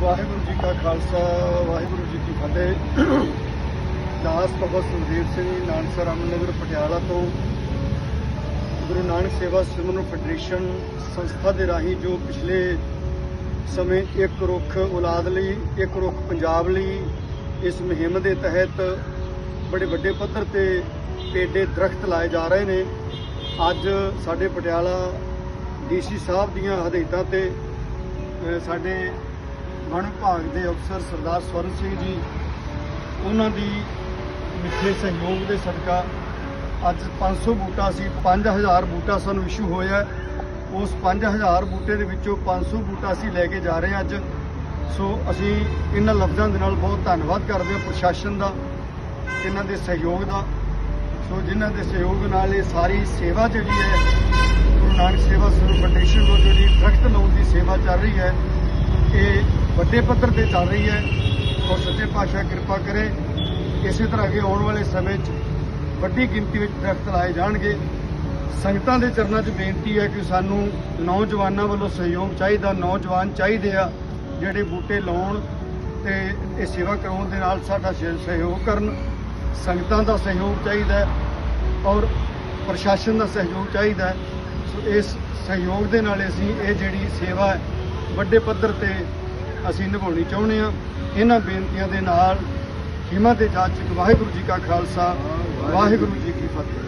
ਵਾਹਿਗੁਰੂ ਜੀ ਕਾ ਖਾਲਸਾ, ਵਾਹਿਗੁਰੂ ਜੀ ਕੀ ਫਤਿਹ। ਦਾਸ ਬਾਬਾ ਸੁਖਦੇਵ ਸਿੰਘ ਨਾਨਸਰ ਰਾਮਨਗਰ, ਪਟਿਆਲਾ ਤੋਂ ਗੁਰੂ ਨਾਨਕ ਸੇਵਾ ਸਿਮਰਨ ਫੈਡਰੇਸ਼ਨ ਸੰਸਥਾ ਦੇ ਰਾਹੀਂ ਜੋ ਪਿਛਲੇ ਸਮੇਂ ਇੱਕ ਰੁੱਖ ਔਲਾਦ ਲਈ, ਇੱਕ ਰੁੱਖ ਪੰਜਾਬ ਲਈ, ਇਸ ਮੁਹਿੰਮ ਦੇ ਤਹਿਤ ਬੜੇ ਵੱਡੇ ਪੱਧਰ ਤੇ ਪੇਡੇ, ਦਰਖਤ ਲਾਏ ਜਾ ਰਹੇ ਨੇ। ਅੱਜ ਸਾਡੇ ਪਟਿਆਲਾ ਡੀਸੀ ਸਾਹਿਬ ਦੀਆਂ ਹਦਾਇਤਾਂ ਤੇ ਸਾਡੇ ਵਣ ਵਿਭਾਗ ਦੇ ਅਫਸਰ ਸਰਦਾਰ ਸਵਰਨ ਸਿੰਘ ਜੀ, ਉਹਨਾਂ ਦੀ ਮਿੱਠੇ ਸਹਿਯੋਗ ਦੇ ਸਦਕਾ ਅੱਜ 500 ਬੂਟਾ ਸੀ 5000 ਬੂਟਾ ਸਾਨੂੰ ਇਸ਼ੂ ਹੋਇਆ ਉਸ 5000 ਬੂਟੇ ਦੇ ਵਿੱਚੋਂ 500 ਬੂਟਾ ਅਸੀਂ ਲੈ ਕੇ ਜਾ ਰਹੇ ਹਾਂ ਅੱਜ। ਸੋ ਅਸੀਂ ਇਹਨਾਂ ਲਫ਼ਜ਼ਾਂ ਦੇ ਨਾਲ ਬਹੁਤ ਧੰਨਵਾਦ ਕਰਦੇ ਹਾਂ ਪ੍ਰਸ਼ਾਸਨ ਦਾ, ਇਹਨਾਂ ਦੇ ਸਹਿਯੋਗ ਦਾ। ਸੋ ਜਿਨ੍ਹਾਂ ਦੇ ਸਹਿਯੋਗ ਨਾਲ ਇਹ ਸਾਰੀ ਸੇਵਾ ਜਿਹੜੀ ਹੈ, ਗੁਰੂ ਨਾਨਕ ਸੇਵਾ ਸਰਵ ਫਾਊਂਡੇਸ਼ਨ ਵੱਲੋਂ ਜਿਹੜੀ ਦਰਖਤ ਲਾਉਣ ਦੀ ਸੇਵਾ ਚੱਲ ਰਹੀ ਹੈ, ਇਹ ਵੱਡੇ ਪੱਧਰ ਤੇ ਚੱਲ ਰਹੀ ਹੈ। ਔਰ ਸੱਚੇ ਪਾਤਸ਼ਾਹ ਕਿਰਪਾ ਕਰੇ, ਇਸੇ ਤਰ੍ਹਾਂ ਅੱਗੇ ਆਉਣ ਵਾਲੇ ਸਮੇਂ 'ਚ ਵੱਡੀ ਗਿਣਤੀ ਵਿੱਚ ਦਰਖਤ ਲਾਏ ਜਾਣਗੇ। ਸੰਗਤਾਂ ਦੇ ਚਰਨਾਂ 'ਚ ਬੇਨਤੀ ਹੈ ਕਿ ਸਾਨੂੰ ਨੌਜਵਾਨਾਂ ਵੱਲੋਂ ਸਹਿਯੋਗ ਚਾਹੀਦਾ, ਨੌਜਵਾਨ ਚਾਹੀਦੇ ਆ, ਜਿਹੜੇ ਬੂਟੇ ਲਾਉਣ ਤੇ ਇਹ ਸੇਵਾ ਕਰਾਉਣ ਦੇ ਨਾਲ ਸਾਡਾ ਸਹਿ- ਸਹਿਯੋਗ ਕਰਨ। ਸੰਗਤਾਂ ਦਾ ਸਹਿਯੋਗ ਚਾਹੀਦਾ ਔਰ ਪ੍ਰਸ਼ਾਸਨ ਦਾ ਸਹਿਯੋਗ ਚਾਹੀਦਾ ਸੋ ਇਸ ਸਹਿਯੋਗ ਦੇ ਨਾਲ ਅਸੀਂ ਇਹ ਜਿਹੜੀ ਸੇਵਾ ਵੱਡੇ ਪੱਧਰ ਤੇ ਅਸੀਂ ਨਿਭਾਉਣੀ ਚਾਹੁੰਦੇ ਹਾਂ। ਇਹਨਾਂ ਬੇਨਤੀਆਂ ਦੇ ਨਾਲ ਹਿਮਤ ਦੇ ਜਾਚਕ ਵਾਹਿਗੁਰੂ ਜੀ ਕਾ ਖਾਲਸਾ, ਵਾਹਿਗੁਰੂ ਜੀ ਕੀ ਫਤਿਹ।